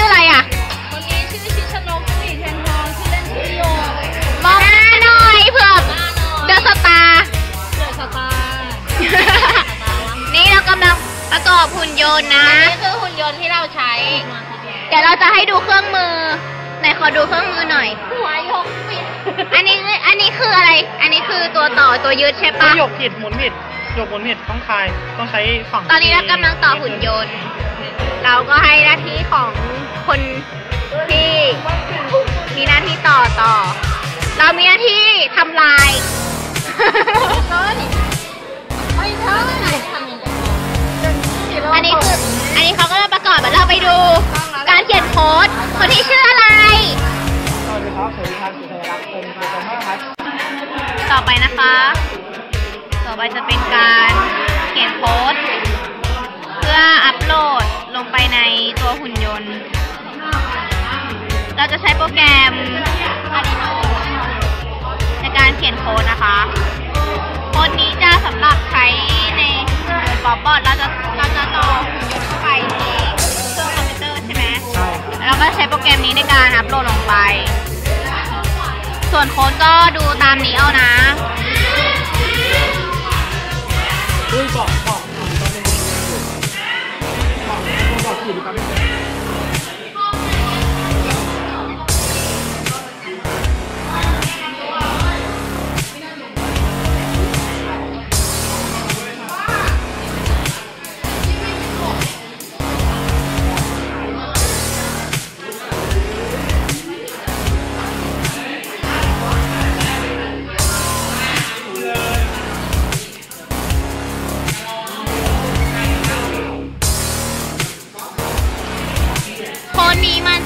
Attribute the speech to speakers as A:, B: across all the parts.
A: ชื่ออะไร
B: อะ
A: คนนี้ชื่อ
C: ชิชนกสีเทนทองชื่อเล่นชื่อโย
A: มองหน้าหน่อยเผื่อเดอะสตาร์
C: เกิดสตาร์
A: นี่เรากำลังประกอบหุ่นยนต์นะ
C: นี่คือหุ่นยนต์ที่เราใช้
A: เดี๋ยวเราจะให้ดูเครื่องมือไหนขอดูเครื่องมือหน่อย
C: หัวยกปิด
A: อันนี้อันนี้คืออะไร อันนี้คือตัวต่อตัวยืดใช่
B: ต้อ
A: ปะ
B: งหยกผิดหมุนผิดหยกหมุนผิดต้องคลายต้องใช้ฝั่ง
A: ตอนนี้เรากำลังต่อหุ่นยนต์ เราก็ให้หน้าที่ของคนที่มีหน้าที่ต่อต่อ เรามีหน้าที่ทำลาย
C: ไม่ใช่ทำยังไง
A: อันนี้คืออันนี้เขาก็จะประกอบแล้วเราไปดูการเขียนโค้ดคนที่ชื่ออะไร
B: สวัสดีครับสวัสดีครับสุชัยรักษ์เป็นโปรแกรมเมอร์ครับ
A: ต่อไปนะคะ ต่อไปจะเป็นการ งไปในตัวหุ่นยนต์ เราจะใช้โปรแกรม Arduino ในการเขียนโค้ดนะคะ โค้ดนี้จะสำหรับใช้ในหุ่นยนต์ป๊อปบอทเราจะเราจะต่อหุ่นยนต์เข้าไปที่เครื่องคอมพิวเตอร์ใช่ไหม
B: ใช่ครับ
A: แล้วก็ใช้โปรแกรมนี้ในการอัปโหลดลงไป ส่วนโค้ดก็ดูตามนี้เอานะ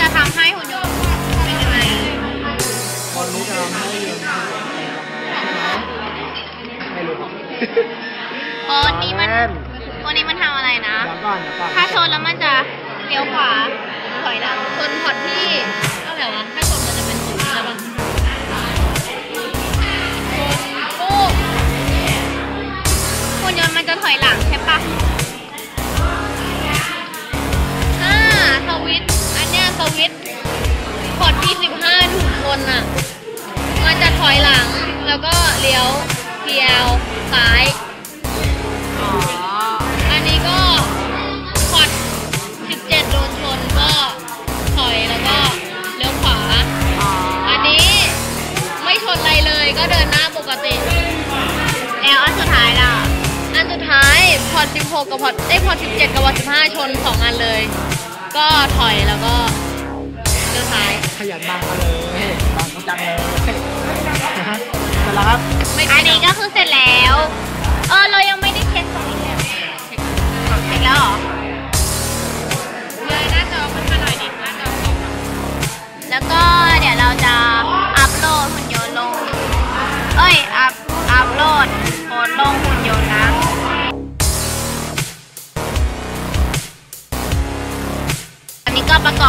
A: จะทำให้หุ่นยนต์เป็นยังไง
B: ตอนนี้จะทำให้ยืนไม่รู้ครับ
A: โค้ดนี้มันโค้ดนี้มันทำอะไรนะ
B: เดี๋ยวก่อนเดี๋ยวก่อน
A: ถ้าชนแล้วมันจะเลี้ยวขวาถอยหลัง
C: คนพอดที่เท่าไหร่วะถ้าชนมันจะเป็นศูนย์ใช่ปะ กับพอดเอ้ยพอด17 กับพอด15 ชนสองอันเลย ก็ถอยแล้วก็เลี้ยวซ้าย
B: ขยันบังมาเลยบังจังเลยนะฮะเสร็จแล้วครับ
A: อันนี้ก็คือเสร็จแล้ว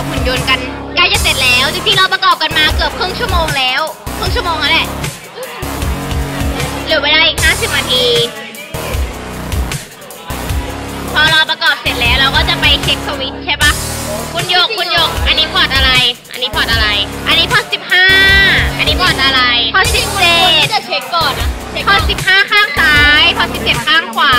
A: หุ่
C: นยน
A: ต์กันใกล้จะเสร็จแล้ว จริงๆเราประกอบกันมาเกือบครึ่งชั่วโมงแล้ว ครึ่งชั่วโมงแล้วแหละเหลือเวลาอีก 50 นาที พอเราประกอบเสร็จแล้วเราก็จะไปเช็คสวิตช์ใช่ปะคุณโยกคุณโยก อันนี้พอร์ตอะไร อันนี้พอร์ตอะไร อันนี้พอร์ตสิบห้าอันนี้พอร์ตอะไร พอร์ตสิบเจ็ด
C: จะเช็คก่อนนะเช็ค
A: พอร์ตสิบห้าข้างซ้าย พอร์ตสิบเจ็ดข้างขวา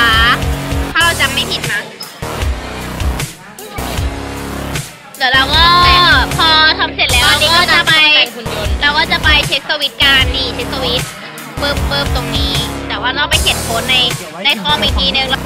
A: จะไปเช็คสวิตการนี่เช็คสวิตปึ๊บปึ๊บตรงนี้ แต่ว่าเราไปเขียนโค้ดในในคอมอีกทีนึงแล้ว